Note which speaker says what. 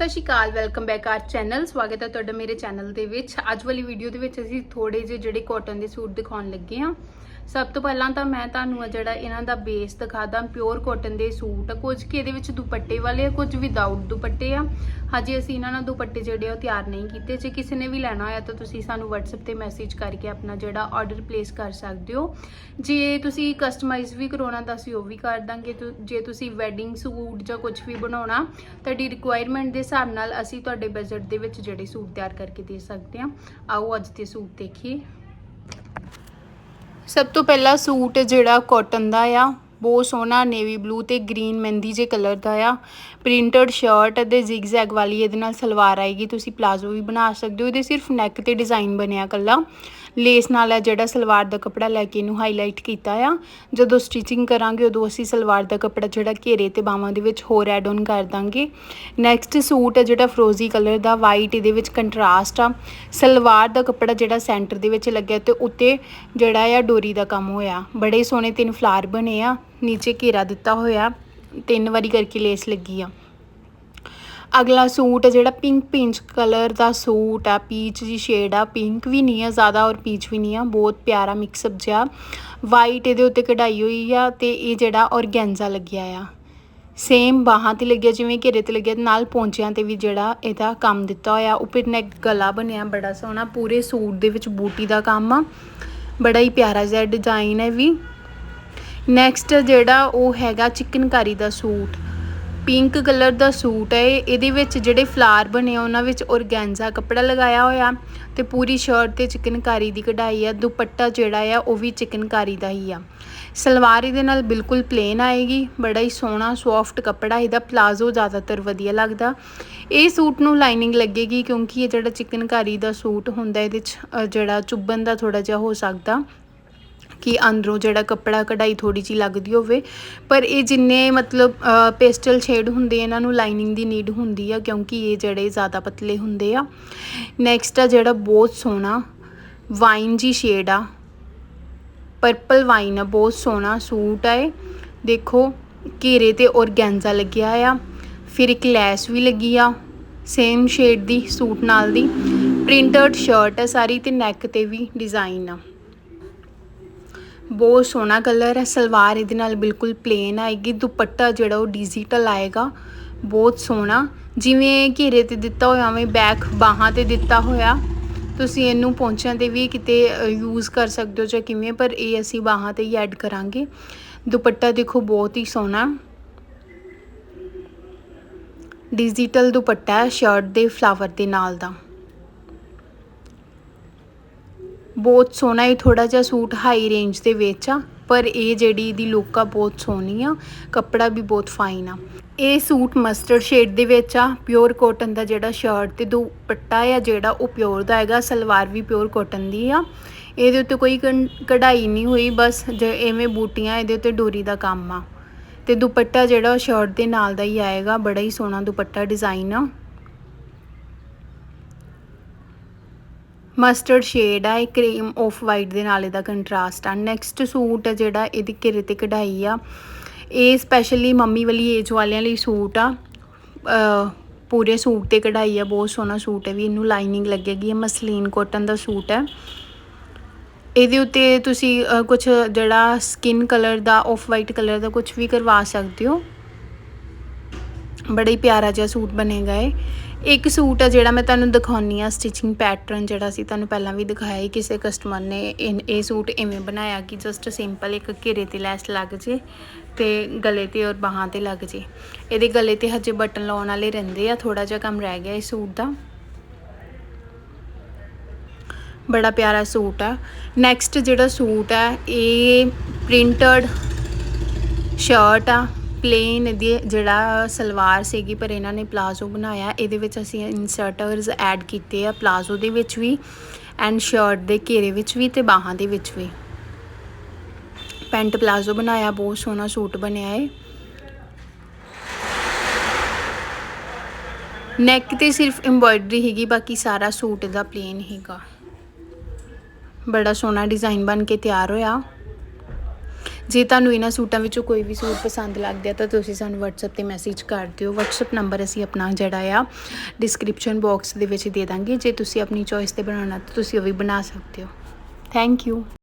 Speaker 1: ਸਤਿ ਸ਼੍ਰੀ ਅਕਾਲ ਵੈਲਕਮ ਬੈਕ ਆਰ ਚੈਨਲ ਸਵਾਗਤ ਹੈ ਤੁਹਾਡਾ ਮੇਰੇ ਚੈਨਲ ਦੇ ਵਿੱਚ। ਅੱਜ ਵਾਲੀ ਵੀਡੀਓ ਦੇ ਵਿੱਚ ਅਸੀਂ ਥੋੜੇ ਜਿਹੇ ਜਿਹੜੇ ਕਾਟਨ ਦੇ ਸੂਟ ਦਿਖਾਉਣ ਲੱਗੇ ਹਾਂ। ਸਭ ਤੋਂ ਪਹਿਲਾਂ ਤਾਂ ਮੈਂ ਤੁਹਾਨੂੰ ਆ ਜਿਹੜਾ ਇਹਨਾਂ ਦਾ ਬੇਸ ਦਿਖਾਦਾ ਪਿਓਰ ਕਾਟਨ ਦੇ ਸੂਟ। ਆ। ਕੁਝ ਕਿ ਇਹਦੇ ਵਿੱਚ ਦੁਪੱਟੇ ਵਾਲੇ ਆ, ਕੁਝ ਵਿਦਆਊਟ ਦੁਪੱਟੇ ਆ। ਹਜੇ ਅਸੀਂ ਇਹਨਾਂ ਨਾਲ ਦੁਪੱਟੇ ਜਿਹੜੇ ਆ ਉਹ ਤਿਆਰ ਨਹੀਂ ਕੀਤੇ। ਜੇ ਕਿਸੇ ਨੇ ਵੀ ਲੈਣਾ ਹੋਇਆ ਤਾਂ ਤੁਸੀਂ ਸਾਨੂੰ WhatsApp ਤੇ ਮੈਸੇਜ ਕਰਕੇ ਆਪਣਾ ਜਿਹੜਾ ਆਰਡਰ ਪਲੇਸ ਕਰ ਸਕਦੇ ਹੋ। ਜੇ ਤੁਸੀਂ ਕਸਟਮਾਈਜ਼ ਵੀ ਕਰਾਉਣਾ ਤਾਂ ਅਸੀਂ ਉਹ ਵੀ ਕਰ ਦਾਂਗੇ। ਤੁ- ਜੇ ਤੁਸੀਂ ਵੈਡਿੰਗ ਸੂਟ ਜਾਂ ਕੁਝ ਵੀ ਬਣਾਉਣਾ, ਤੁਹਾਡੀ ਰਿਕੁਆਇਰਮੈਂਟ ਦੇ ਹਿਸਾਬ ਨਾਲ ਅਸੀਂ ਤੁਹਾਡੇ ਬਜਟ ਦੇ ਵਿੱਚ ਜਿਹੜੇ ਸੂਟ ਤਿਆਰ ਕਰਕੇ ਦੇ ਸਕਦੇ ਹਾਂ। ਆਓ ਅੱਜ ਦੇ ਸੂਟ ਦੇਖੀਏ। ਸਭ ਤੋਂ ਪਹਿਲਾਂ ਸੂਟ ਜਿਹੜਾ ਕਾਟਨ ਦਾ ਆ ਬਹੁਤ ਸੋਹਣਾ ਨੇਵੀ ਬਲੂ ਤੇ ਗ੍ਰੀਨ ਮਹਿੰਦੀ ਜੇ ਕਲਰ ਦਾ ਆ। ਪ੍ਰਿੰਟਡ ਸ਼ਰਟ ਅਤੇ ਜ਼ਿਗਜ਼ੈਗ ਵਾਲੀ ਇਹਦੇ ਨਾਲ ਸਲਵਾਰ ਆਏਗੀ, ਤੁਸੀਂ ਪਲਾਜ਼ੋ ਵੀ ਬਣਾ ਸਕਦੇ ਹੋ। ਇਹਦੇ ਸਿਰਫ ਨੈਕ ਤੇ ਡਿਜ਼ਾਈਨ ਬਣਿਆ ਕੱਲਾ ਲੇਸ ਨਾਲ ਹੈ ਜਿਹੜਾ ਸਲਵਾਰ ਦਾ ਕੱਪੜਾ ਲੈ ਕੇ ਇਹਨੂੰ ਹਾਈਲਾਈਟ ਕੀਤਾ ਆ। ਜਦੋਂ ਸਟਿਚਿੰਗ ਕਰਾਂਗੇ, ਉਦੋਂ ਅਸੀਂ ਸਲਵਾਰ ਦਾ ਕੱਪੜਾ ਜਿਹੜਾ ਘੇਰੇ ਤੇ ਬਾਹਾਂ ਦੇ ਵਿੱਚ ਹੋਰ ਐਡ ਔਨ ਕਰ ਦਾਂਗੇ। ਨੈਕਸਟ ਸੂਟ ਹੈ ਜਿਹੜਾ ਫਰੋਜ਼ੀ ਕਲਰ ਦਾ ਵਾਈਟ ਇਹਦੇ ਵਿੱਚ ਕੰਟਰਾਸਟ ਆ। ਸਲਵਾਰ ਦਾ ਕੱਪੜਾ ਜਿਹੜਾ ਸੈਂਟਰ ਦੇ ਵਿੱਚ ਲੱਗਿਆ ਤੇ ਉੱਤੇ ਜਿਹੜਾ ਆ ਡੋਰੀ ਦਾ ਕੰਮ ਹੋਇਆ। ਬੜੇ ਸੋਹਣੇ ਤਿੰਨ ਫਲਾਰ ਬਣੇ ਆ। ਨੀਚੇ ਘੇਰਾ ਦਿੱਤਾ ਹੋਇਆ। ਤਿੰਨ ਵਾਰੀ ਕਰਕੇ ਲੇਸ ਲੱਗੀ ਆ। ਅਗਲਾ ਸੂਟ ਹੈ ਜਿਹੜਾ ਪਿੰਕ ਪਿੰਚ ਕਲਰ ਦਾ ਸੂਟ ਆ। ਪੀਚ ਜੀ ਸ਼ੇਡ ਆ। ਪਿੰਕ ਵੀ ਨਹੀਂ ਆ, ਜ਼ਿਆਦਾ ਔਰ ਪੀਚ ਵੀ ਨਹੀਂ ਆ। ਬਹੁਤ ਪਿਆਰਾ ਮਿਕਸ ਅਪ ਜਿਹਾ। ਵਾਈਟ ਇਹਦੇ ਉੱਤੇ ਕਢਾਈ ਹੋਈ ਆ ਤੇ ਇਹ ਜਿਹੜਾ ਔਰਗੈਂਜ਼ਾ ਲੱਗਿਆ ਆ। ਸੇਮ ਬਾਹਾਂ ਤੇ ਲੱਗਿਆ, ਜਿਵੇਂ ਘੇਰੇ ਤੇ ਲੱਗਿਆ ਨਾਲ ਪੌਂਚਿਆਂ ਤੇ ਵੀ ਜਿਹੜਾ ਇਹਦਾ ਕੰਮ ਦਿੱਤਾ ਹੋਇਆ। ਉੱਪਰ ਨੈਕ ਗਲਾ ਬਣਿਆ, ਬੜਾ ਸੋਹਣਾ। ਪੂਰੇ ਸੂਟ ਦੇ ਵਿੱਚ ਬੂਟੀ ਦਾ ਕੰਮ ਆ। ਬੜਾ ਹੀ ਪਿਆਰਾ ਜਿਹਾ ਡਿਜ਼ਾਈਨ ਹੈ ਵੀ। ਨੈਕਸਟ ਜਿਹੜਾ ਉਹ ਹੈਗਾ ਚਿਕਨਕਾਰੀ ਦਾ ਸੂਟ। ਪਿੰਕ ਕਲਰ ਦਾ ਸੂਟ ਹੈ ਇਹਦੇ ਵਿੱਚ ਜਿਹੜੇ ਫਲਾਰ ਬਣੇ ਆ, ਉਹਨਾਂ ਵਿੱਚ ਔਰਗੈਂਜ਼ਾ ਕੱਪੜਾ ਲਗਾਇਆ ਹੋਇਆ ਤੇ ਪੂਰੀ ਸ਼ਰਟ ਤੇ ਚਿਕਨਕਾਰੀ ਦੀ ਕਢਾਈ ਆ। ਦੁਪੱਟਾ ਜਿਹੜਾ ਆ, ਉਹ ਵੀ ਚਿਕਨਕਾਰੀ ਦਾ ਹੀ ਆ। ਸਲਵਾਰ ਇਹਦੇ ਨਾਲ ਬਿਲਕੁਲ ਪਲੇਨ ਆਏਗੀ। ਬੜਾ ਹੀ ਸੋਹਣਾ ਸੌਫਟ ਕੱਪੜਾ। ਇਹਦਾ ਪਲਾਜ਼ੋ ਜ਼ਿਆਦਾਤਰ ਵਧੀਆ ਲੱਗਦਾ। ਇਹ ਸੂਟ ਨੂੰ ਲਾਈਨਿੰਗ ਲੱਗੇਗੀ ਕਿਉਂਕਿ ਇਹ ਜਿਹੜਾ ਚਿਕਨਕਾਰੀ ਦਾ ਸੂਟ ਹੁੰਦਾ, ਇਹਦੇ 'ਚ ਜਿਹੜਾ ਚੁੱਭਣ ਦਾ ਥੋੜਾ ਜਿਹਾ ਹੋ ਸਕਦਾ। ਕਿ ਅੰਦਰੋਂ ਜਿਹੜਾ ਕੱਪੜਾ ਕਢਾਈ ਥੋੜੀ ਜੀ ਲੱਗਦੀ ਹੋਵੇ। ਪਰ ਇਹ ਜਿੰਨੇ ਮਤਲਬ ਪੇਸਟਲ ਸ਼ੇਡ ਹੁੰਦੇ ਇਹਨਾਂ ਨੂੰ ਲਾਈਨਿੰਗ ਦੀ ਨੀਡ ਹੁੰਦੀ ਆ, ਕਿਉਂਕਿ ਇਹ ਜਿਹੜੇ ਜ਼ਿਆਦਾ ਪਤਲੇ ਹੁੰਦੇ ਆ। ਨੈਕਸਟ ਆ ਜਿਹੜਾ ਬਹੁਤ ਸੋਹਣਾ ਵਾਈਨ ਜੀ ਸ਼ੇਡ ਆ। ਪਰਪਲ ਵਾਈਨ ਆ, ਬਹੁਤ ਸੋਹਣਾ ਸੂਟ ਆ ਇਹ। ਦੇਖੋ, ਘੇਰੇ ਤੇ ਔਰਗੈਂਜ਼ਾ ਲੱਗਿਆ ਆ। ਫਿਰ ਇੱਕ ਲੈਸ ਵੀ ਲੱਗੀ ਆ ਸੇਮ ਸ਼ੇਡ ਦੀ, ਸੂਟ ਨਾਲ ਦੀ। ਪ੍ਰਿੰਟਡ ਸ਼ਰਟ ਹੈ ਸਾਰੀ ਤੇ ਨੈਕ ਤੇ ਵੀ ਡਿਜ਼ਾਈਨ ਆ। ਬਹੁਤ ਸੋਹਣਾ ਕਲਰ ਹੈ, ਸਲਵਾਰ ਇਹਦੇ ਨਾਲ ਬਿਲਕੁਲ ਪਲੇਨ ਆਏਗੀ, ਦੁਪੱਟਾ ਜਿਹੜਾ ਉਹ ਡਿਜੀਟਲ ਆਏਗਾ, ਬਹੁਤ ਸੋਹਣਾ। ਜਿਵੇਂ ਘੇਰੇ ਤੇ ਦਿੱਤਾ ਹੋਇਆ, ਉਵੇਂ ਬੈਕ ਬਾਹਾਂ ਤੇ ਦਿੱਤਾ ਹੋਇਆ। ਤੁਸੀਂ ਇਹਨੂੰ ਪੌਂਚਿਆਂ ਤੇ ਵੀ ਕਿਤੇ ਯੂਜ਼ ਕਰ ਸਕਦੇ ਹੋ ਜਾਂ ਕਿਵੇਂ, ਪਰ ਇਹ ਅਸੀਂ ਬਾਹਾਂ ਤੇ ਹੀ ਐਡ ਕਰਾਂਗੇ। ਦੁਪੱਟਾ ਦੇਖੋ ਬਹੁਤ ਹੀ ਸੋਹਣਾ। ਡਿਜੀਟਲ ਦੁਪੱਟਾ ਹੈ ਸ਼ਰਟ ਦੇ ਫਲਾਵਰ ਦੇ ਨਾਲ ਦਾ। ਬਹੁਤ ਸੋਹਣਾ ਇਹ ਥੋੜਾ ਜਿਹਾ ਸੂਟ ਹਾਈ ਰੇਂਜ ਦੇ ਵਿੱਚ ਆ, ਪਰ ਇਹ ਜਿਹੜੀ ਇਹਦੀ ਲੁੱਕ ਆ ਬਹੁਤ ਸੋਹਣੀ ਆ, ਕੱਪੜਾ ਵੀ ਬਹੁਤ ਫਾਈਨ ਆ। ਇਹ ਸੂਟ ਮਸਟਰਡ ਸ਼ੇਡ ਦੇ ਵਿੱਚ ਆ ਪਿਓਰ ਕਾਟਨ ਦਾ ਜਿਹੜਾ ਸ਼ਰਟ ਤੇ ਦੁਪੱਟਾ ਆ, ਜਿਹੜਾ ਉਹ ਪਿਓਰ ਦਾ ਹੈਗਾ, ਸਲਵਾਰ ਵੀ ਪਿਓਰ ਕਾਟਨ ਦੀ ਆ। ਇਹਦੇ ਉੱਤੇ ਕੋਈ ਕੰ- ਕਢਾਈ ਨਹੀਂ ਹੋਈ, ਬਸ ਜੇ ਐਵੇਂ ਬੂਟੀਆਂ ਇਹਦੇ ਉੱਤੇ ਡੋਰੀ ਦਾ ਕੰਮ ਆ। ਤੇ ਦੁਪੱਟਾ ਜਿਹੜਾ ਉਹ ਸ਼ਰਟ ਦੇ ਨਾਲ ਦਾ ਹੀ ਆਏਗਾ, ਬੜਾ ਹੀ ਸੋਹਣਾ ਦੁਪੱਟਾ ਡਿਜ਼ਾਈਨ ਆ। ਮਸਟਰਡ ਸ਼ੇਡ ਆ, ਇਹ ਕਰੀਮ ਆਫ ਵਾਈਟ ਦੇ ਨਾਲ ਇਹਦਾ ਕੰਟਰਾਸਟ ਆ। ਨੈਕਸਟ ਸੂਟ ਆ ਜਿਹੜਾ ਇਹਦੀ ਘੇਰੇ ਤੇ ਕਢਾਈ ਆ। ਇਹ ਸਪੈਸ਼ਲੀ ਮੰਮੀ ਵਾਲੀ ਏਜ ਵਾਲਿਆਂ ਲਈ ਸੂਟ ਆ। ਪੂਰੇ ਸੂਟ ਤੇ ਕਢਾਈ ਆ, ਬਹੁਤ ਸੋਹਣਾ ਸੂਟ ਹੈ ਵੀ, ਇਹਨੂੰ ਲਾਈਨਿੰਗ ਲੱਗੇਗੀ, ਇਹ ਮਸਲੀਨ ਕੋਟਨ ਦਾ ਸੂਟ ਹੈ। ਇਹਦੇ ਉੱਤੇ ਤੁਸੀਂ ਕੁਝ ਜਿਹੜਾ ਸਕਿਨ ਕਲਰ ਦਾ ਆਫ ਵਾਈਟ ਕਲਰ ਦਾ ਕੁਝ ਵੀ ਕਰਵਾ ਸਕਦੇ ਹੋ। ਬੜਾ ਹੀ ਪਿਆਰਾ ਜਿਹਾ ਸੂਟ ਬਣੇਗਾ ਏ ਇੱਕ ਸੂਟ ਆ ਜਿਹੜਾ ਮੈਂ ਤੁਹਾਨੂੰ ਦਿਖਾਉਣੀ ਆ ਸਟਿਚਿੰਗ ਪੈਟਰਨ ਜਿਹੜਾ ਸੀ, ਤੁਹਾਨੂੰ ਪਹਿਲਾਂ ਵੀ ਦਿਖਾਇਆ ਸੀ, ਕਿਸੇ ਕਸਟਮਰ ਨੇ ਇਨ- ਇਹ ਸੂਟ ਇਵੇਂ ਬਣਾਇਆ ਕਿ ਜਸਟ ਸਿੰਪਲ ਇੱਕ ਘੇਰੇ ਤੇ ਲੈਸ ਲੱਗ ਜੇ ਤੇ ਗਲੇ ਤੇ ਔਰ ਬਾਹਾਂ ਤੇ ਲੱਗ ਜੇ। ਇਹਦੇ ਗਲੇ ਤੇ ਹਜੇ ਬਟਨ ਲਾਉਣ ਵਾਲੇ ਰਹਿੰਦੇ ਆ ਥੋੜਾ ਜਿਹਾ ਕੰਮ ਰਹਿ ਗਿਆ ਇਸ ਸੂਟ ਦਾ। ਬੜਾ ਪਿਆਰਾ ਸੂਟ ਆ। ਨੈਕਸਟ ਜਿਹੜਾ ਸੂਟ ਆ, ਇਹ ਪ੍ਰਿੰਟਡ ਸ਼ਰਟ ਆ। ਪਲੇਨ ਦੀ ਜਿਹੜਾ ਸਲਵਾਰ ਸੀਗੀ, ਪਰ ਇਹਨਾਂ ਨੇ ਪਲਾਜ਼ੋ ਬਣਾਇਆ। ਇਹਦੇ ਵਿੱਚ ਅਸੀਂ ਇਨਸਰਟਰਸ ਐਡ ਕੀਤੇ ਆ ਪਲਾਜ਼ੋ ਦੇ ਵਿੱਚ ਵੀ ਐਂਡ ਸ਼ਰਟ ਦੇ ਘੇਰੇ ਵਿੱਚ ਵੀ ਤੇ ਬਾਹਾਂ ਦੇ ਵਿੱਚ ਵੀ। ਪੈਂਟ ਪਲਾਜ਼ੋ ਬਣਾਇਆ, ਬਹੁਤ ਸੋਹਣਾ ਸੂਟ ਬਣਿਆ ਹੈ ਨੈਕ ਤੇ ਸਿਰਫ ਐਮਬੋਇਡਰੀ ਹੈਗੀ ਬਾਕੀ ਸਾਰਾ ਸੂਟ ਦਾ ਪਲੇਨ ਹੈਗਾ ਬੜਾ ਸੋਹਣਾ ਡਿਜ਼ਾਈਨ ਬਣ ਕੇ ਤਿਆਰ ਹੋਇਆ। ਜੇ ਤੁਹਾਨੂੰ ਇਹਨਾਂ ਸੂਟਾਂ ਵਿੱਚੋਂ ਕੋਈ ਵੀ ਸੂਟ ਪਸੰਦ ਲੱਗਦਾ ਤਾਂ ਤੁਸੀਂ ਸਾਨੂੰ WhatsApp ਤੇ ਮੈਸੇਜ ਕਰ ਦਿਓ। WhatsApp ਨੰਬਰ ਅਸੀਂ ਆਪਣਾ ਜਿਹੜਾ ਆ ਡਿਸਕ੍ਰਿਪਸ਼ਨ ਬਾਕਸ ਦੇ ਵਿੱਚ ਦੇ ਦਾਂਗੇ। ਜੇ ਤੁਸੀਂ ਆਪਣੀ ਚੋਇਸ ਤੇ ਬਣਾਉਣਾ, ਤਾਂ ਤੁਸੀਂ ਉਹ ਵੀ ਬਣਾ ਸਕਦੇ ਹੋ। Thank you